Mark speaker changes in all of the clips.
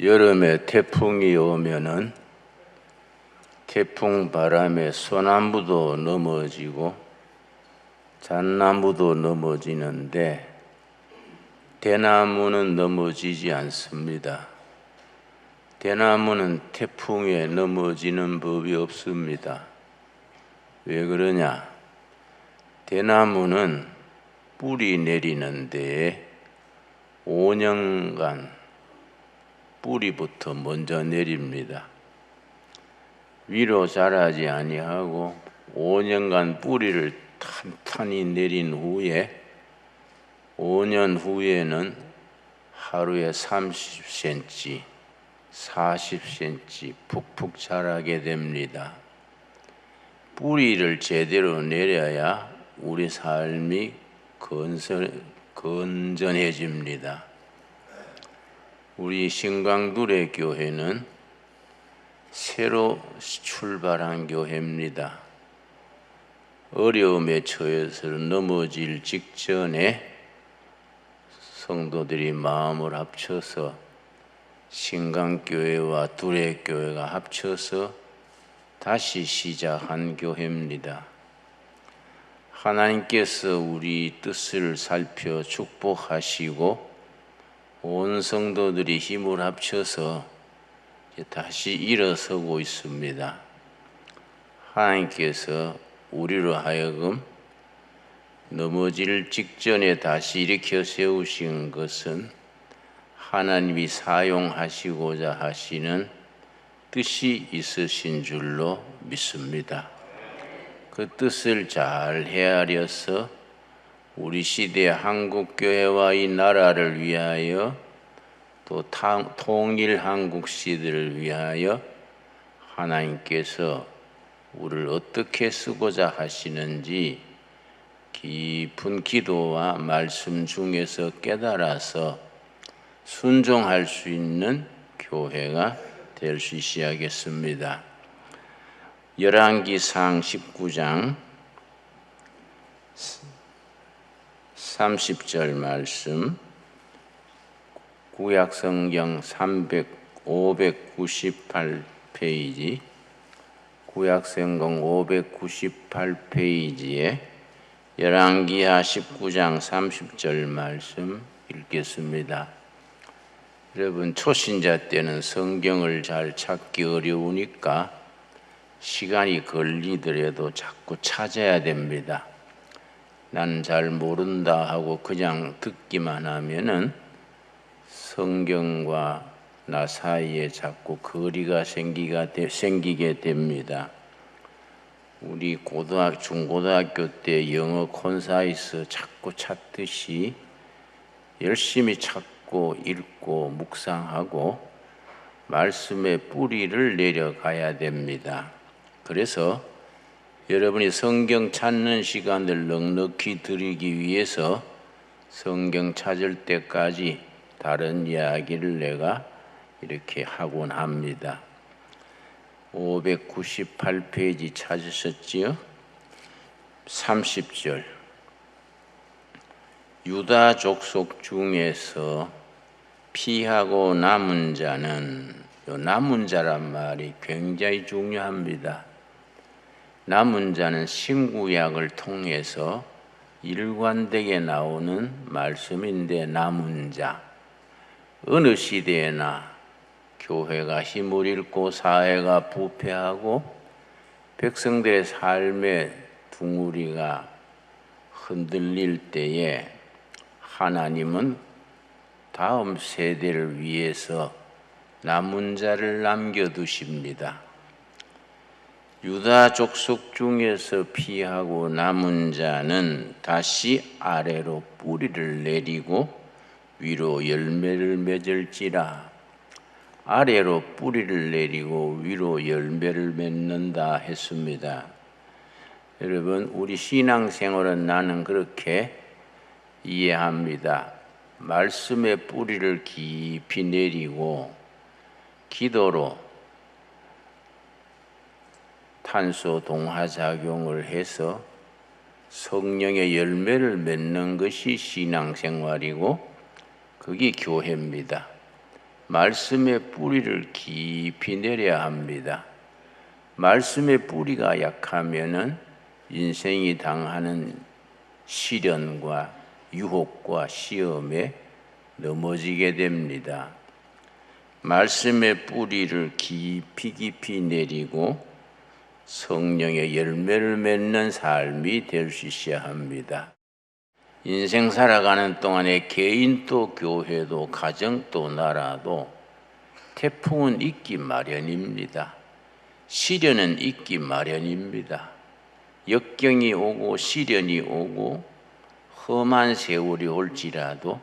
Speaker 1: 여름에 태풍이 오면은 태풍 바람에 소나무도 넘어지고 잣나무도 넘어지는데 대나무는 넘어지지 않습니다. 대나무는 태풍에 넘어지는 법이 없습니다. 왜 그러냐? 대나무는 뿌리 내리는데 5년간 뿌리부터 먼저 내립니다. 위로 자라지 아니하고 5년간 뿌리를 탄탄히 내린 후에 5년 후에는 하루에 30cm, 40cm 푹푹 자라게 됩니다. 뿌리를 제대로 내려야 우리 삶이 건설, 건전해집니다. 우리 신광두레 교회는 새로 출발한 교회입니다. 어려움에 처해서 넘어질 직전에 성도들이 마음을 합쳐서 신강교회와 두레교회가 합쳐서 다시 시작한 교회입니다. 하나님께서 우리 뜻을 살펴 축복하시고 온 성도들이 힘을 합쳐서 다시 일어서고 있습니다. 하나님께서 우리로 하여금 넘어질 직전에 다시 일으켜 세우신 것은 하나님이 사용하시고자 하시는 뜻이 있으신 줄로 믿습니다. 그 뜻을 잘 헤아려서 우리 시대 한국 교회와 이 나라를 위하여 또 통일 한국 시대를 위하여 하나님께서 우리를 어떻게 쓰고자 하시는지 깊은 기도와 말씀 중에서 깨달아서 순종할 수 있는 교회가 될 수 있어야겠습니다. 열왕기상 19장 30절 말씀 구약 성경 300 598페이지 구약 성경 598페이지에 열왕기하 19장 30절 말씀 읽겠습니다. 여러분 초신자 때는 성경을 잘 찾기 어려우니까 시간이 걸리더라도 자꾸 찾아야 됩니다. 나는 잘 모른다 하고 그냥 듣기만 하면은 성경과 나 사이에 자꾸 거리가 생기가 생기게 됩니다. 우리 고등학 중고등학교 때 영어 콘사이스 자꾸 찾듯이 열심히 찾고 읽고 묵상하고 말씀의 뿌리를 내려가야 됩니다. 그래서 여러분이 성경 찾는 시간을 넉넉히 드리기 위해서 성경 찾을 때까지 다른 이야기를 내가 이렇게 하곤 합니다. 598페이지 찾으셨지요? 30절 유다 족속 중에서 피하고 남은 자는 남은 자란 말이 굉장히 중요합니다. 남은 자는 신구약을 통해서 일관되게 나오는 말씀인데 남은 자 어느 시대에나 교회가 힘을 잃고 사회가 부패하고 백성들의 삶의 둥우리가 흔들릴 때에 하나님은 다음 세대를 위해서 남은 자를 남겨두십니다. 유다 족 속 중에서 피하고 남은 자는 다시 아래로 뿌리를 내리고 위로 열매를 맺을지라 아래로 뿌리를 내리고 위로 열매를 맺는다 했습니다. 여러분, 우리 신앙생활은 나는 그렇게 이해합니다. 말씀의 뿌리를 깊이 내리고 기도로 탄소 동화 작용을 해서 성령의 열매를 맺는 것이 신앙생활이고 그게 교회입니다. 말씀의 뿌리를 깊이 내려야 합니다. 말씀의 뿌리가 약하면은 인생이 당하는 시련과 유혹과 시험에 넘어지게 됩니다. 말씀의 뿌리를 깊이 깊이 내리고 성령의 열매를 맺는 삶이 될 수 있어야 합니다. 인생 살아가는 동안에 개인도 교회도 가정도 나라도 태풍은 있기 마련입니다. 시련은 있기 마련입니다. 역경이 오고 시련이 오고 험한 세월이 올지라도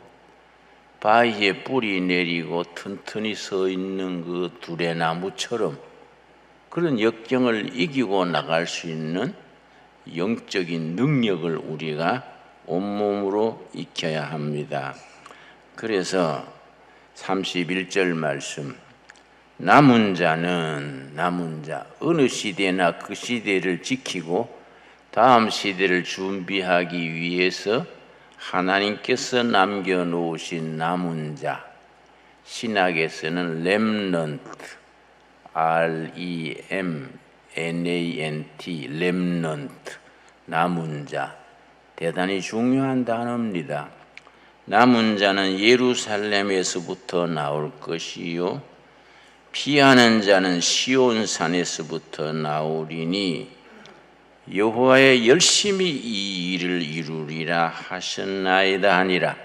Speaker 1: 바위에 뿌리 내리고 튼튼히 서 있는 그 두레나무처럼 그런 역경을 이기고 나갈 수 있는 영적인 능력을 우리가 온몸으로 익혀야 합니다. 그래서 31절 말씀 남은 자는 남은 자 어느 시대나 그 시대를 지키고 다음 시대를 준비하기 위해서 하나님께서 남겨 놓으신 남은 자 신학에서는 렘넌트 R E M N A N T 렘넌트 남은 자. 대단히 중요한 단어입니다. 남은 자는 예루살렘에서부터 나올 것이요. 피하는 자는 시온 산에서부터 나오리니 여호와의 열심히 이 일을 이루리라 하셨나이다 하니라.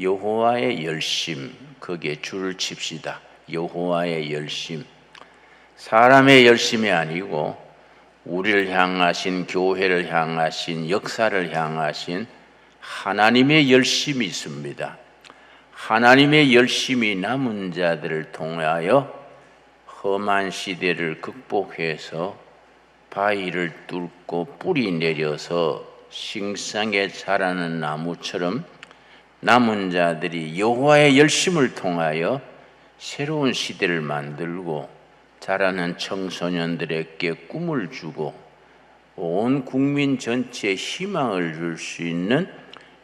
Speaker 1: 여호와의 열심 거기에 줄을 칩시다. 여호와의 열심 사람의 열심이 아니고 우리를 향하신 교회를 향하신 역사를 향하신 하나님의 열심이 있습니다. 하나님의 열심이 남은 자들을 통하여 험한 시대를 극복해서 바위를 뚫고 뿌리 내려서 싱상에 자라는 나무처럼 남은 자들이 여호와의 열심을 통하여 새로운 시대를 만들고 자라는 청소년들에게 꿈을 주고 온 국민 전체에 희망을 줄 수 있는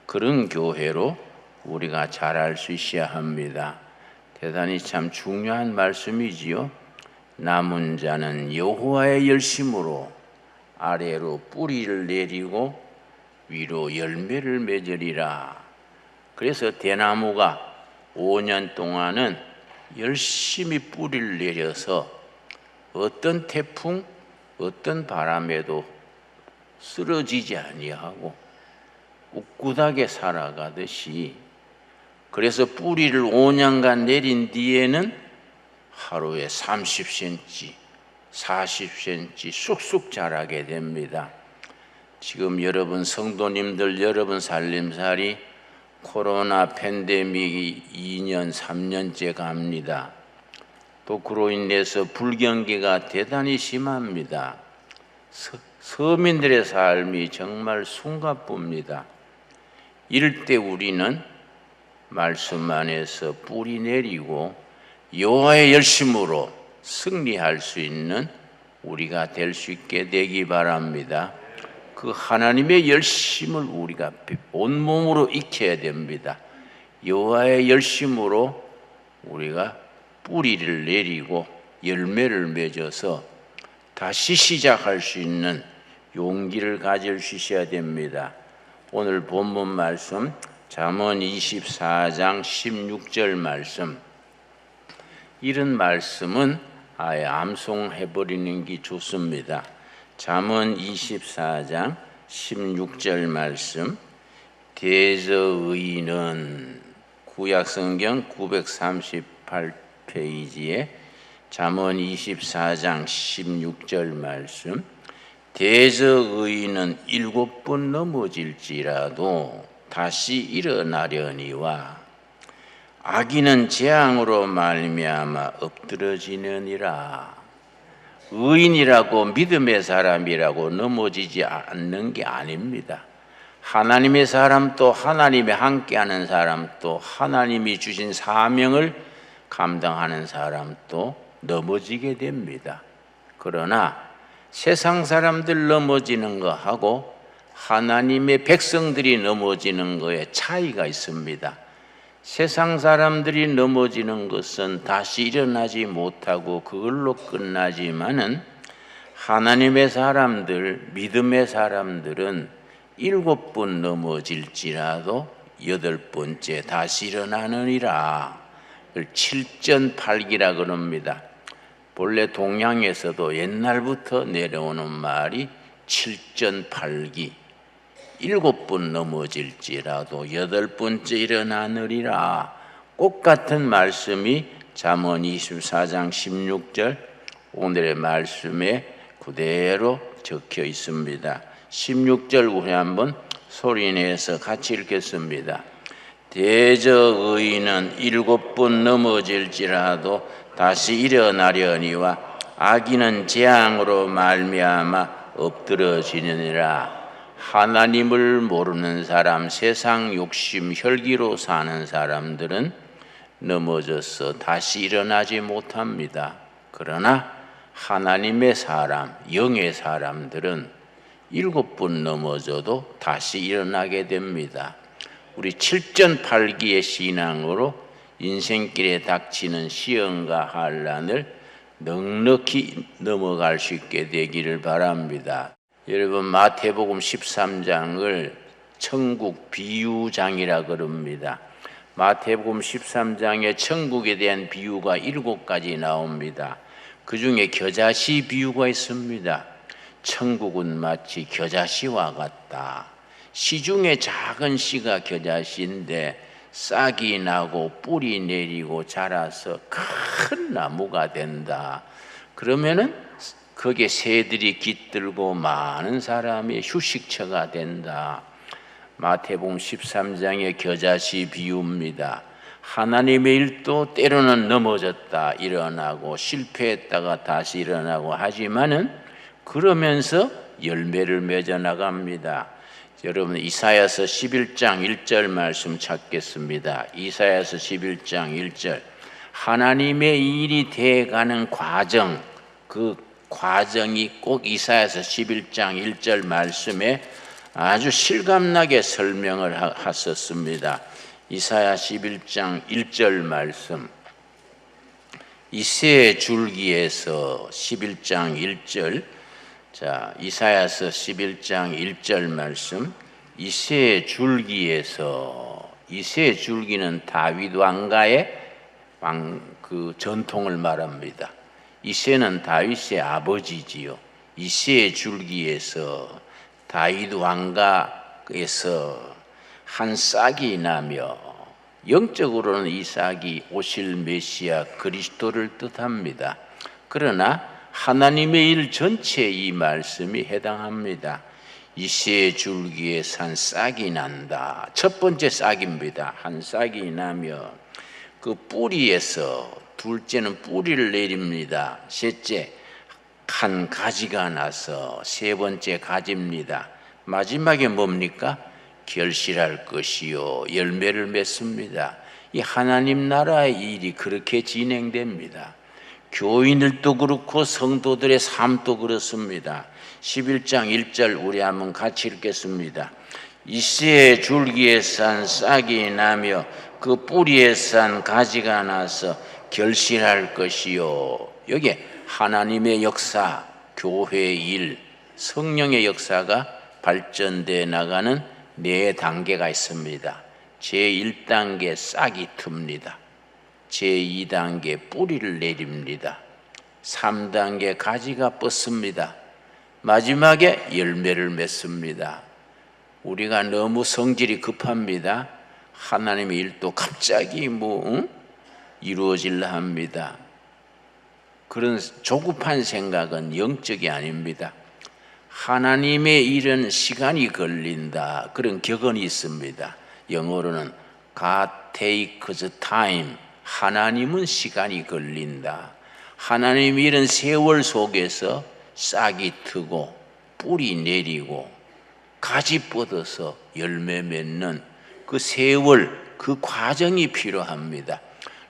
Speaker 1: 그런 교회로 우리가 자랄 수 있어야 합니다. 대단히 참 중요한 말씀이지요. 남은 자는 여호와의 열심으로 아래로 뿌리를 내리고 위로 열매를 맺으리라. 그래서 대나무가 5년 동안은 열심히 뿌리를 내려서 어떤 태풍, 어떤 바람에도 쓰러지지 아니하고 꿋꿋하게 살아가듯이 그래서 뿌리를 5년간 내린 뒤에는 하루에 30cm, 40cm 쑥쑥 자라게 됩니다. 지금 여러분 성도님들 여러분 살림살이 코로나 팬데믹이 2년, 3년째 갑니다. 또 그로 인해서 불경기가 대단히 심합니다. 서, 서민들의 삶이 정말 숨가쁩니다. 이럴 때 우리는 말씀 안에서 뿌리 내리고 여호와의 열심으로 승리할 수 있는 우리가 될 수 있게 되기 바랍니다. 그 하나님의 열심을 우리가 온몸으로 익혀야 됩니다. 여호와의 열심으로 우리가 뿌리를 내리고 열매를 맺어서 다시 시작할 수 있는 용기를 가질 수 있어야 됩니다. 오늘 본문 말씀 잠언 24장 16절 말씀 이런 말씀은 아예 암송해 버리는 게 좋습니다. 잠언 24장 16절 말씀 대저의는 구약 성경 938 페이지에 잠언 24장 16절 말씀 대저의는 일곱 번 넘어질지라도 다시 일어나려니와 악인은 재앙으로 말미암아 엎드러지느니라. 의인이라고 믿음의 사람이라고 넘어지지 않는 게 아닙니다. 하나님의 사람도 하나님의 함께하는 사람도 하나님이 주신 사명을 감당하는 사람도 넘어지게 됩니다. 그러나 세상 사람들 넘어지는 거하고 하나님의 백성들이 넘어지는 거에 차이가 있습니다. 세상 사람들이 넘어지는 것은 다시 일어나지 못하고 그걸로 끝나지만은 하나님의 사람들, 믿음의 사람들은 일곱 번 넘어질지라도 여덟 번째 다시 일어나느니라. 칠전팔기라 그럽니다. 본래 동양에서도 옛날부터 내려오는 말이 칠전팔기. 일곱 번 넘어질지라도 여덟 번째 일어나느리라. 꽃 같은 말씀이 잠언 24장 16절 오늘의 말씀에 그대로 적혀 있습니다. 16절 우리 한번 소리내서 같이 읽겠습니다. 의인은 일곱 번 넘어질지라도 다시 일어나려니와 악인은 재앙으로 말미암아 엎드러지느니라. 하나님을 모르는 사람, 세상 욕심, 혈기로 사는 사람들은 넘어져서 다시 일어나지 못합니다. 그러나 하나님의 사람, 영의 사람들은 일곱 번 넘어져도 다시 일어나게 됩니다. 우리 칠전팔기의 신앙으로 인생길에 닥치는 시험과 환란을 넉넉히 넘어갈 수 있게 되기를 바랍니다. 여러분 마태복음 13장을 천국 비유장이라 그럽니다. 마태복음 13장에 천국에 대한 비유가 일곱 가지 나옵니다. 그 중에 겨자씨 비유가 있습니다. 천국은 마치 겨자씨와 같다. 시중에 작은 씨가 겨자씨인데 싹이 나고 뿌리 내리고 자라서 큰 나무가 된다. 그러면은 거기에 새들이 깃들고 많은 사람의 휴식처가 된다. 마태복음 13장의 겨자씨 비유입니다. 하나님의 일도 때로는 넘어졌다 일어나고 실패했다가 다시 일어나고 하지만은 그러면서 열매를 맺어 나갑니다. 여러분 이사야서 11장 1절 말씀 찾겠습니다. 이사야서 11장 1절 하나님의 일이 돼 가는 과정 그 과정이 꼭 이사야서 11장 1절 말씀에 아주 실감나게 설명을 하셨습니다. 이사야 11장 1절 말씀 이새 줄기에서 11장 1절 자 이사야서 11장 1절 말씀 이새 줄기에서 이새 줄기는 다윗 왕가의 왕 그 전통을 말합니다. 이새는 다윗의 아버지지요. 이새의 줄기에서 다윗 왕가에서 한 싹이 나며 영적으로는 이 싹이 오실 메시아 그리스도를 뜻합니다. 그러나 하나님의 일 전체에 이 말씀이 해당합니다. 이새의 줄기에 산 싹이 난다. 첫 번째 싹입니다. 한 싹이 나며 그 뿌리에서 둘째는 뿌리를 내립니다. 셋째 한 가지가 나서 세 번째 가지입니다. 마지막에 뭡니까? 결실할 것이요 열매를 맺습니다. 이 하나님 나라의 일이 그렇게 진행됩니다. 교인들도 그렇고 성도들의 삶도 그렇습니다. 11장 1절 우리 한번 같이 읽겠습니다. 이새의 줄기에 산 싹이 나며 그 뿌리에 산 가지가 나서 결실할 것이요. 여기 하나님의 역사, 교회의 일, 성령의 역사가 발전돼 나가는 네 단계가 있습니다. 제1단계 싹이 틉니다. 제2단계 뿌리를 내립니다. 3단계 가지가 뻗습니다. 마지막에 열매를 맺습니다. 우리가 너무 성질이 급합니다. 하나님의 일도 갑자기 뭐 응? 이루어질라 합니다. 그런 조급한 생각은 영적이 아닙니다. 하나님의 일은 시간이 걸린다. 그런 격언이 있습니다. 영어로는 God takes time. 하나님은 시간이 걸린다. 하나님의 일은 세월 속에서 싹이 트고 뿌리 내리고 가지 뻗어서 열매 맺는 그 세월, 그 과정이 필요합니다.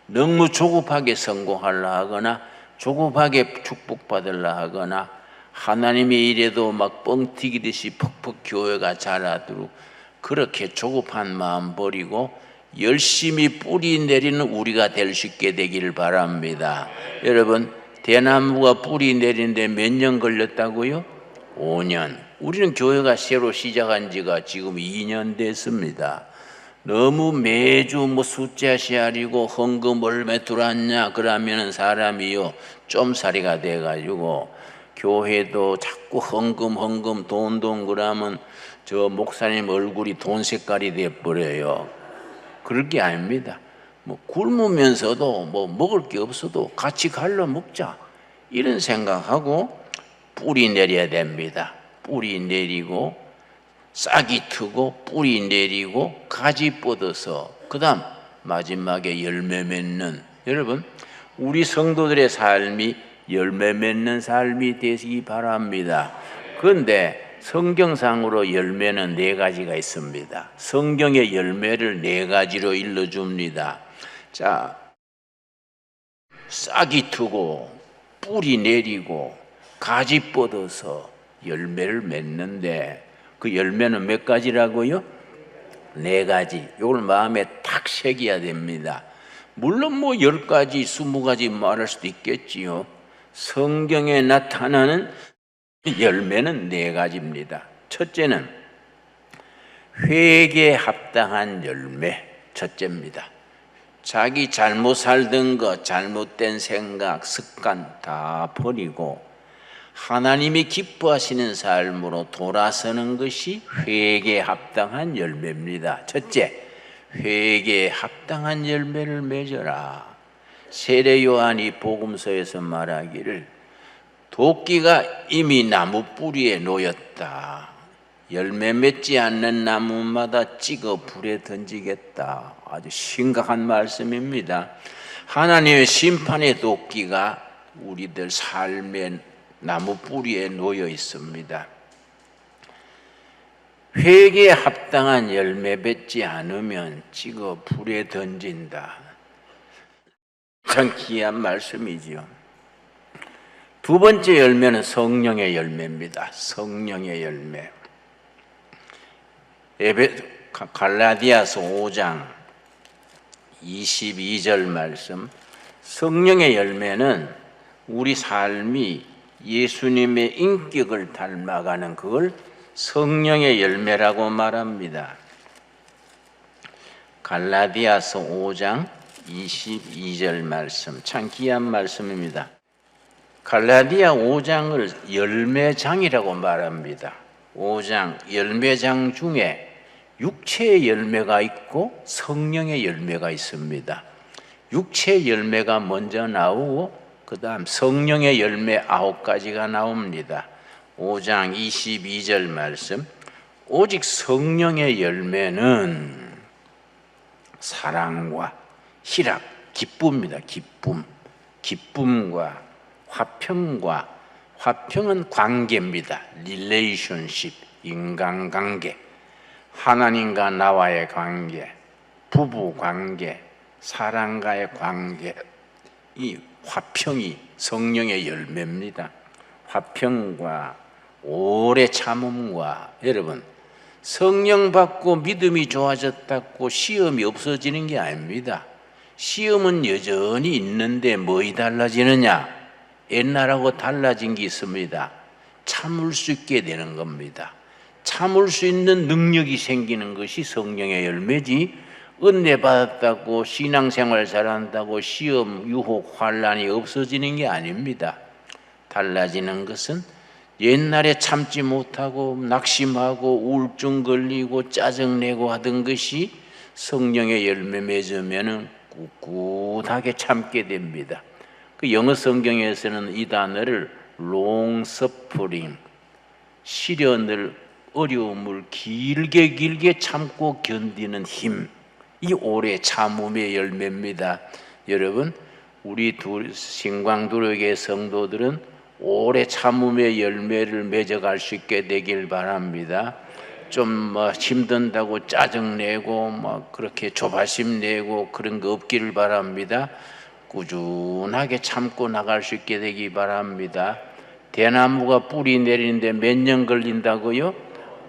Speaker 1: 너무 조급하게 성공하려 하거나 조급하게 축복받으려 하거나 하나님의 일에도 막 뻥튀기듯이 퍽퍽 교회가 자라도록 그렇게 조급한 마음 버리고 열심히 뿌리 내리는 우리가 될 수 있게 되기를 바랍니다. 여러분, 대나무가 뿌리 내리는데 몇 년 걸렸다고요? 5년. 우리는 교회가 새로 시작한 지가 지금 2년 됐습니다. 너무 매주 뭐 숫자 시알이고 헌금 얼마 들어왔냐 그러면은 사람이요 좀살이가 돼가지고 교회도 자꾸 헌금 헌금 돈 돈 그러면 저 목사님 얼굴이 돈 색깔이 돼 버려요. 그럴 게 아닙니다. 뭐 굶으면서도 뭐 먹을 게 없어도 같이 갈러 먹자 이런 생각하고 뿌리 내려야 됩니다. 뿌리 내리고 싹이 트고 뿌리 내리고 가지 뻗어서 그다음 마지막에 열매 맺는 여러분 우리 성도들의 삶이 열매 맺는 삶이 되시기 바랍니다. 그런데 성경상으로 열매는 네 가지가 있습니다. 성경의 열매를 네 가지로 일러줍니다. 자, 싹이 트고 뿌리 내리고 가지 뻗어서 열매를 맺는데 그 열매는 몇 가지라고요? 네 가지. 이걸 마음에 탁 새겨야 됩니다. 물론 뭐 열 가지, 스무 가지 말할 수도 있겠지요. 성경에 나타나는 열매는 네 가지입니다. 첫째는 회개에 합당한 열매. 첫째입니다. 자기 잘못 살던 것, 잘못된 생각, 습관 다 버리고 하나님이 기뻐하시는 삶으로 돌아서는 것이 회개에 합당한 열매입니다. 첫째, 회개에 합당한 열매를 맺어라. 세례 요한이 복음서에서 말하기를 도끼가 이미 나무 뿌리에 놓였다. 열매 맺지 않는 나무마다 찍어 불에 던지겠다. 아주 심각한 말씀입니다. 하나님의 심판의 도끼가 우리들 삶의 나무 뿌리에 놓여 있습니다. 회개에 합당한 열매 맺지 않으면 찍어 불에 던진다. 참 귀한 말씀이지요. 두 번째 열매는 성령의 열매입니다. 성령의 열매. 에베 갈라디아서 5장 22절 말씀. 성령의 열매는 우리 삶이 예수님의 인격을 닮아가는 그걸 성령의 열매라고 말합니다. 갈라디아서 5장 22절 말씀 참 귀한 말씀입니다. 갈라디아 5장을 열매장이라고 말합니다. 5장 열매장 중에 육체의 열매가 있고 성령의 열매가 있습니다. 육체의 열매가 먼저 나오고 그 다음 성령의 열매 아홉 가지가 나옵니다. 5장 22절 말씀. 오직 성령의 열매는 사랑과 희락, 기쁨입니다. 기쁨. 기쁨과 화평과 화평은 관계입니다. 릴레이션십, 인간관계. 하나님과 나와의 관계, 부부 관계, 사랑과의 관계. 이 화평이 성령의 열매입니다. 화평과 오래 참음과 여러분 성령 받고 믿음이 좋아졌다고 시험이 없어지는 게 아닙니다. 시험은 여전히 있는데 뭐이 달라지느냐? 옛날하고 달라진 게 있습니다. 참을 수 있게 되는 겁니다. 참을 수 있는 능력이 생기는 것이 성령의 열매지 은혜 받았다고 신앙생활 잘한다고 시험, 유혹, 환란이 없어지는 게 아닙니다. 달라지는 것은 옛날에 참지 못하고 낙심하고 우울증 걸리고 짜증내고 하던 것이 성령의 열매 맺으면 꿋꿋하게 참게 됩니다. 그 영어 성경에서는 이 단어를 long suffering 시련을 어려움을 길게 길게 참고 견디는 힘. 이 오래 참음의 열매입니다. 여러분, 우리 둘 신광두력의 성도들은 오래 참음의 열매를 맺어갈 수 있게 되길 바랍니다. 좀뭐 힘든다고 짜증내고 뭐 그렇게 조바심 내고 그런 거 없기를 바랍니다. 꾸준하게 참고 나갈 수 있게 되기 바랍니다. 대나무가 뿌리 내리는데 몇 년 걸린다고요?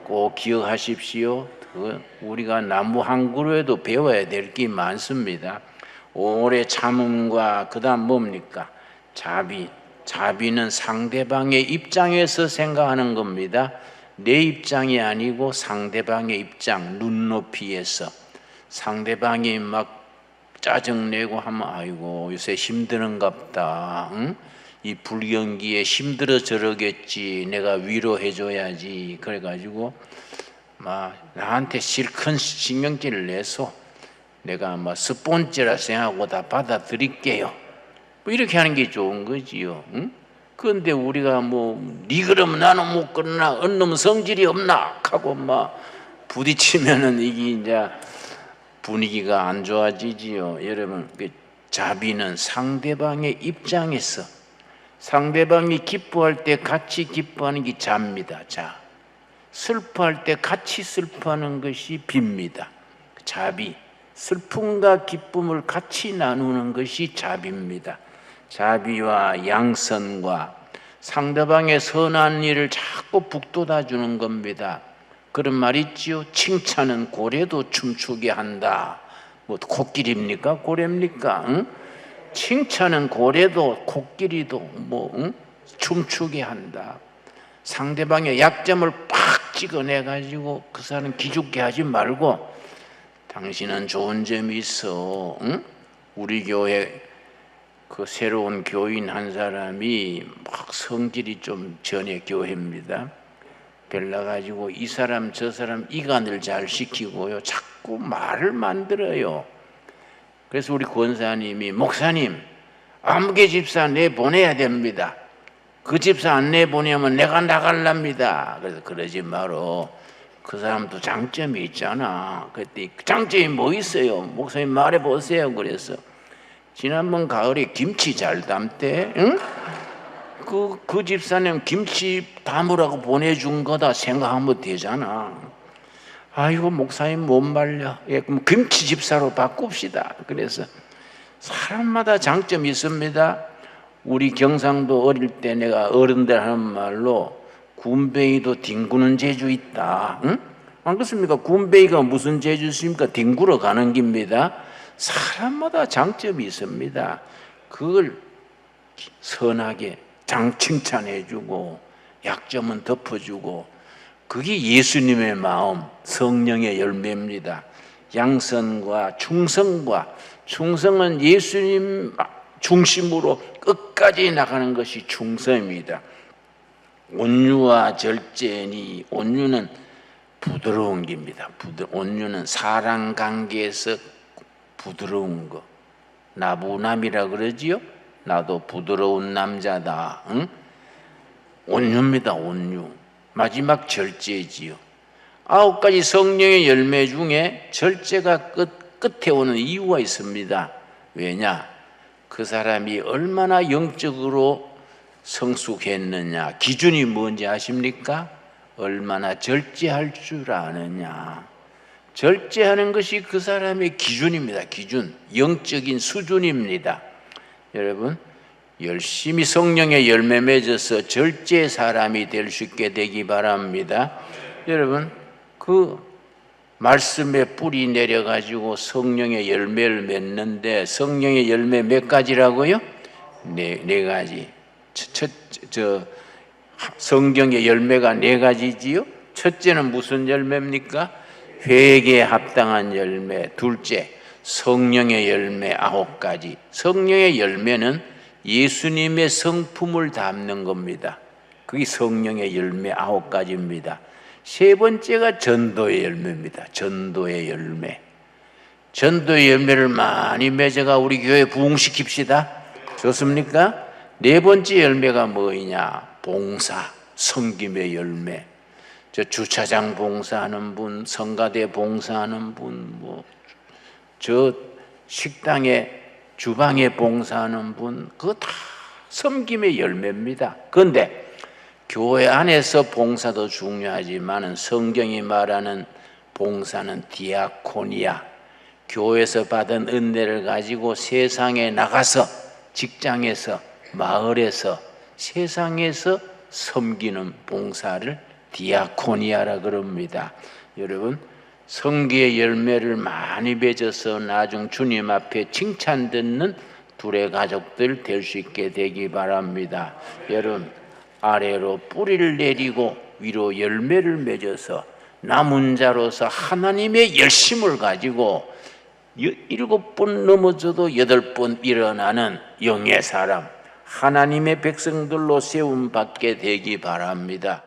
Speaker 1: 꼭 기억하십시오. 그 우리가 나무 한 그루에도 배워야 될 게 많습니다. 오래 참음과 그다음 뭡니까? 자비. 자비는 상대방의 입장에서 생각하는 겁니다. 내 입장이 아니고 상대방의 입장, 눈높이에서 상대방이 막 짜증내고 하면 아이고 요새 힘드는갑다. 응? 이 불경기에 힘들어 저러겠지. 내가 위로해줘야지. 그래가지고 막 나한테 실큰 신경질을 내서 내가 뭐 스폰지라 생각하고 다 받아들일게요. 뭐 이렇게 하는 게 좋은 거지요. 응? 그런데 우리가 뭐니 그러면 나는 못 그러나 언놈 성질이 없나 하고 막 부딪히면은 이게 이제 분위기가 안 좋아지지요. 여러분 그 자비는 상대방의 입장에서 상대방이 기뻐할 때 같이 기뻐하는 게 자입니다. 자 슬퍼할 때 같이 슬퍼하는 것이 빕니다. 자비 슬픔과 기쁨을 같이 나누는 것이 자비입니다. 자비와 양선과 상대방의 선한 일을 자꾸 북돋아 주는 겁니다. 그런 말 있지요. 칭찬은 고래도 춤추게 한다. 뭐 코끼리입니까? 고래입니까? 응? 칭찬은 고래도 코끼리도 뭐 응? 춤추게 한다. 상대방의 약점을 팍 찍어내 가지고 그 사람 기죽게 하지 말고 당신은 좋은 점이 있어. 응? 우리 교회 그 새로운 교인 한 사람이 막 성질이 좀 전의 교회입니다. 별나 가지고 이 사람 저 사람 이간을 잘 시키고요. 자꾸 말을 만들어요. 그래서 우리 권사님이 목사님 아무개 집사 내 보내야 됩니다. 그 집사 안 내보내면 내가 나갈랍니다. 그래서 그러지 마로. 그 사람도 장점이 있잖아. 그때 그 장점이 뭐 있어요? 목사님 말해 보세요. 그래서 지난번 가을에 김치 잘 담대, 응? 그, 그 집사님 김치 담으라고 보내준 거다 생각하면 되잖아. 아이고, 목사님 못 말려. 예, 그럼 김치 집사로 바꿉시다. 그래서 사람마다 장점이 있습니다. 우리 경상도 어릴 때 내가 어른들 하는 말로 군뱅이도 뒹구는 재주 있다. 응? 안 그렇습니까? 군뱅이가 무슨 재주 있습니까? 뒹구러 가는 겁니다. 사람마다 장점이 있습니다. 그걸 선하게 장 칭찬해주고 약점은 덮어주고 그게 예수님의 마음, 성령의 열매입니다. 양선과 충성과 충성은 예수님 중심으로 끝까지 나가는 것이 충성입니다. 온유와 절제니 온유는 부드러운 겁니다. 온유는 사랑 관계에서 부드러운 거. 나부남이라 그러지요? 나도 부드러운 남자다. 응? 온유입니다. 온유. 마지막 절제지요. 아홉 가지 성령의 열매 중에 절제가 끝, 끝에 오는 이유가 있습니다. 왜냐? 그 사람이 얼마나 영적으로 성숙했느냐. 기준이 뭔지 아십니까? 얼마나 절제할 줄 아느냐. 절제하는 것이 그 사람의 기준입니다. 기준. 영적인 수준입니다. 여러분, 열심히 성령의 열매 맺어서 절제 사람이 될 수 있게 되기 바랍니다. 여러분, 그 말씀에 뿌리 내려 가지고 성령의 열매를 맺는데 성령의 열매 몇 가지라고요? 네, 네 가지. 첫, 저, 성경의 열매가 네 가지지요? 첫째는 무슨 열매입니까? 회개에 합당한 열매. 둘째, 성령의 열매 아홉 가지. 성령의 열매는 예수님의 성품을 담는 겁니다. 그게 성령의 열매 아홉 가지입니다. 세 번째가 전도의 열매입니다. 전도의 열매. 전도의 열매를 많이 맺어가 우리 교회 부흥시킵시다. 좋습니까? 네 번째 열매가 뭐냐? 봉사, 성김의 열매. 저 주차장 봉사하는 분, 성가대 봉사하는 분, 뭐, 저 식당에 주방에 봉사하는 분, 그거 다 섬김의 열매입니다. 그런데 교회 안에서 봉사도 중요하지만 성경이 말하는 봉사는 디아코니아, 교회에서 받은 은혜를 가지고 세상에 나가서 직장에서 마을에서 세상에서 섬기는 봉사를 디아코니아라 그럽니다. 여러분 성기의 열매를 많이 맺어서 나중 주님 앞에 칭찬 듣는 둘의 가족들 될 수 있게 되기 바랍니다. 여러분 아래로 뿌리를 내리고 위로 열매를 맺어서 남은 자로서 하나님의 열심을 가지고 여- 일곱 번 넘어져도 여덟 번 일어나는 영의 사람 하나님의 백성들로 세움 받게 되기 바랍니다.